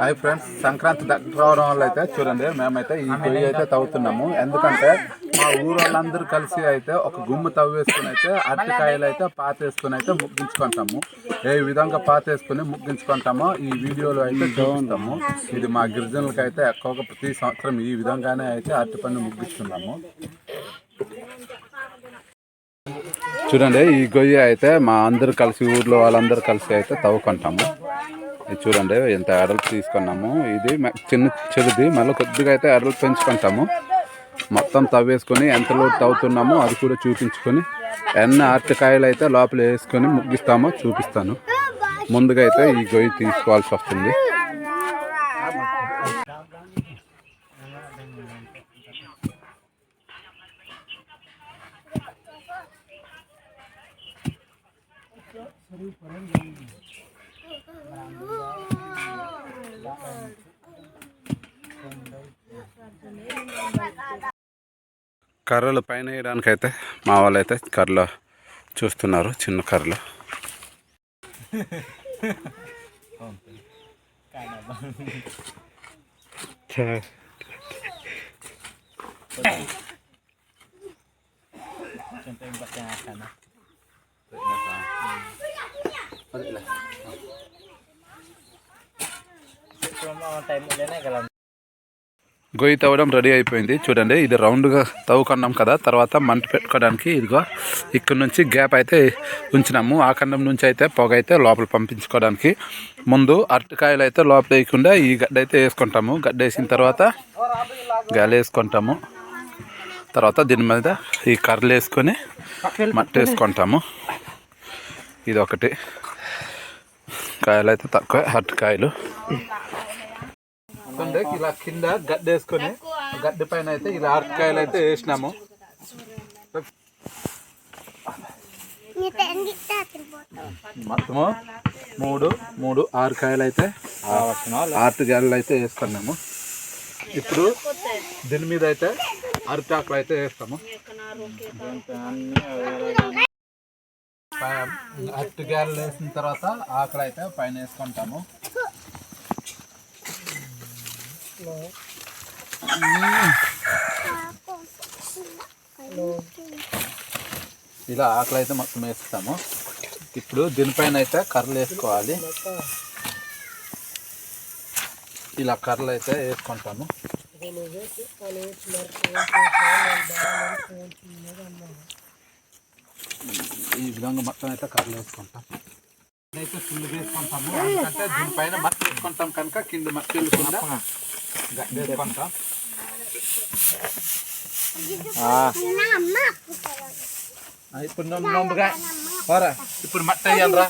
Hi friends Sankranti దగ్గర రావడం వల్ల అయితే చూడండి మేమైతే ఈ గొయ్యి అయితే తవ్వుతున్నాము. ఎందుకంటే మా ఊరు వాళ్ళందరూ కలిసి అయితే ఒక గుమ్ము తవ్వేసుకుని అయితే అరటికాయలు అయితే పాతేసుకుని అయితే ముగ్గించుకుంటాము. ఏ విధంగా పాతేసుకుని ముగ్గించుకుంటామో ఈ వీడియోలో అయితే చూస్తాము ఇది మా గిరిజనులకి అయితే ఎక్కువగా ప్రతి సంవత్సరం ఈ విధంగానే అయితే అరటి పన్ను ముగ్గిస్తున్నాము. చూడండి ఈ గొయ్యి అయితే మా అందరు కలిసి ఊర్లో వాళ్ళందరూ కలిసి అయితే తవ్వుకుంటాము. ఇది చూడండి ఎంత అడల్ట్ తీసుకున్నాము. ఇది చిన్న చెరుది మళ్ళీ కొద్దిగా అయితే అడల్ట్ పెంచుకుంటాము. మొత్తం తవ్వేసుకొని ఎంత లోటు తవ్వుతున్నామో అది కూడా చూపించుకొని ఎన్ని అరటికాయలు అయితే లోపల వేసుకొని ముగ్గిస్తామో చూపిస్తాను. ముందుగా అయితే ఈ గొయ్యి తీసుకోవాల్సి వస్తుంది. కర్రలు పైన వేయడానికి అయితే మా వాళ్ళు అయితే కర్రలు చూస్తున్నారు చిన్న కర్రలు. గొయ్యి తవ్వడం రెడీ అయిపోయింది. చూడండి ఇది రౌండ్గా తవ్వుకున్నాం కదా. తర్వాత మంట పెట్టుకోవడానికి ఇదిగో ఇక్కడ నుంచి గ్యాప్ అయితే ఉంచినాము. ఆ కండం నుంచి అయితే పొగ అయితే లోపల పంపించుకోవడానికి. ముందు అరటికాయలు అయితే లోపల వేయకుండా ఈ గడ్డ అయితే వేసుకుంటాము. గడ్డ వేసిన తర్వాత గాలి వేసుకుంటాము. తర్వాత దీని మీద ఈ కర్రలు వేసుకొని మట్టి వేసుకుంటాము. ఇది ఒకటి కాయలు అయితే తక్కువ అరటికాయలు. చూడండి ఇలా కింద గడ్డ వేసుకొని గడ్డ పైన అయితే ఇలా అరటికాయలు అయితే వేసినాము. మొత్తము మూడు మూడు ఆరు కాయలు అయితే ఆరు కాయలు అయితే వేసుకున్నాము. ఇప్పుడు దీని మీద అయితే అరటాకులు అయితే వేస్తాము. అరటి గాయలు వేసిన తర్వాత ఆకులు అయితే పైన వేసుకుంటాము. ఇలా ఆకులు అయితే మొత్తం వేస్తాము. ఇప్పుడు దీనిపైన అయితే కర్రలు వేసుకోవాలి. ఇలా కర్రలు అయితే వేసుకుంటాము. ఈ విధంగా మొత్తం అయితే కర్రలు వేసుకుంటాం. అయితే ఫుల్ వేసుకుంటాము. ఎందుకంటే దీనిపైన మట్టి వేసుకుంటాం కనుక కింద మట్టి వెళ్ళకుండా ఇప్పుడు నమ్ముగా పోరా. ఇప్పుడు మట్టి వేయాలరా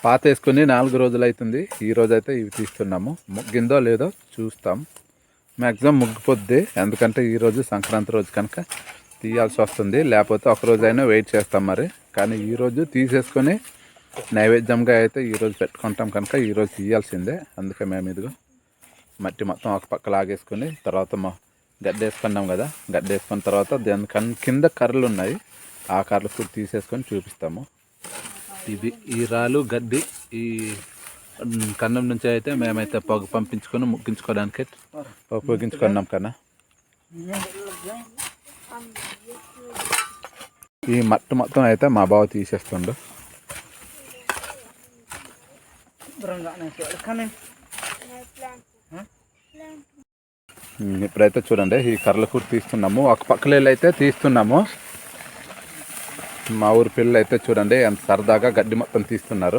పాత వేసుకుని నాలుగు రోజులు అవుతుంది ఈ రోజు అయితే ఇవి తీస్తున్నాము. ముగ్గిందో లేదో చూస్తాం. మ్యాక్సిమం ముగ్గిపోద్ది. ఎందుకంటే ఈరోజు సంక్రాంతి రోజు కనుక తీయాల్సి వస్తుంది. లేకపోతే ఒక అయినా వెయిట్ చేస్తాం మరి. కానీ ఈరోజు తీసేసుకొని నైవేద్యంగా అయితే ఈరోజు పెట్టుకుంటాం కనుక ఈరోజు తీయాల్సిందే. అందుకే మేము ఇదిగో మట్టి మొత్తం ఒక పక్క లాగేసుకొని తర్వాత మా గడ్డ వేసుకున్నాం కదా. గడ్డ వేసుకున్న తర్వాత దాని కన్ కింద కర్రలు ఉన్నాయి. ఆ కర్రలు కూడా తీసేసుకొని చూపిస్తాము. ఇవి ఈ రాళ్ళు గడ్డి ఈ కన్నం నుంచి అయితే మేమైతే పొగ పంపించుకొని ముగ్గించుకోవడానికి ఉపయోగించుకున్నాం కన్నా. ఈ మట్టి మొత్తం అయితే మా బావ తీసేస్తుండు. ఇప్పుడైతే చూడండి ఈ కర్రల కూర తీస్తున్నాము. ఒక పక్కల అయితే తీస్తున్నాము. మా ఊరి పిల్లలు అయితే చూడండి ఎంత సరదాగా గడ్డి మొత్తం తీస్తున్నారు.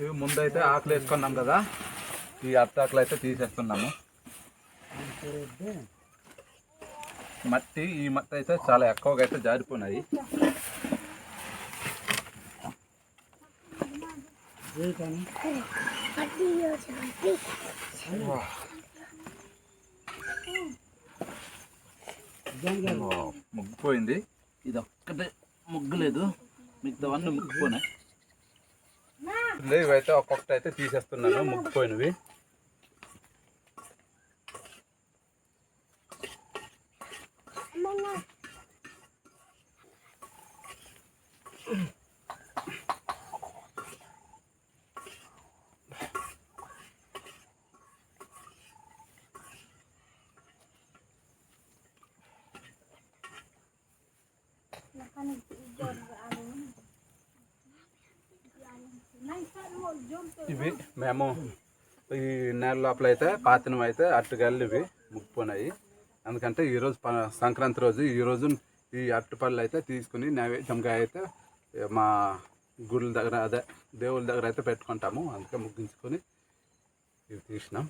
ఇవి ముందైతే ఆకులు వేసుకున్నాం కదా. ఈ అట్టాకులు అయితే తీసేస్తున్నాము. మట్టి ఈ మట్టి అయితే చాలా ఎక్కువగా అయితే జారిపోయినాయి. ముగ్గిపోయింది. ఇది ఒక్కటే ముగ్గులేదు. మిగతావన్నీ ముగ్గిపోయినాయి. ఇవైతే ఒక్కొక్కటి అయితే తీసేస్తున్నాను ముగ్గిపోయినవి. ఇవి. మేము ఈ నెల లోపల అయితే పాతనం అయితే అట్టుగల్లు ఇవి ముగ్గిపోయినాయి ఎందుకంటే ఈరోజు ప- సంక్రాంతి రోజు ఈరోజు ఈ అట్టుపళ్ళు అయితే తీసుకుని నైవేద్యంగా అయితే మా గుళ్ళ దగ్గర అదే దేవుళ్ళ దగ్గర అయితే పెట్టుకుంటాము. అందుకే ముగ్గించుకొని ఇవి తీసినాం.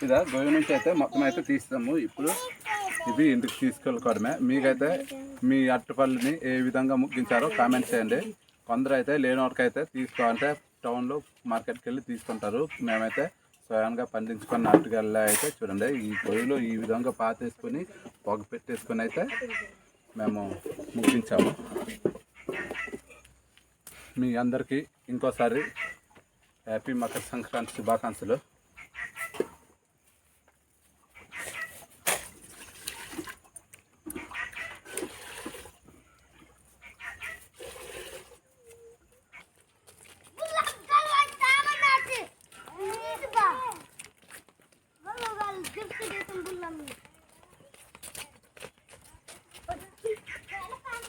ఇదా గొయ్యి నుంచి అయితే మొత్తం అయితే తీస్తాము. ఇప్పుడు ఇది ఇంటికి తీసుకెళ్ళుకోవడమే మీకైతే మీ అట్టుపళ్ళని ఏ విధంగా ముగ్గించారో కామెంట్ చేయండి. కొందరు అయితే లేని వారికి అయితే తీసుకోవాలంటే టౌన్లో మార్కెట్కి వెళ్ళి తీసుకుంటారు. మేమైతే స్వయంగా పండించుకున్న అట్టుగల్ల అయితే చూడండి ఈ పొయ్యిలో ఈ విధంగా పాతేసుకొని పొగ పెట్టేసుకొని అయితే మేము ముగించాము మీ అందరికీ ఇంకోసారి హ్యాపీ మకర సంక్రాంతి శుభాకాంక్షలు.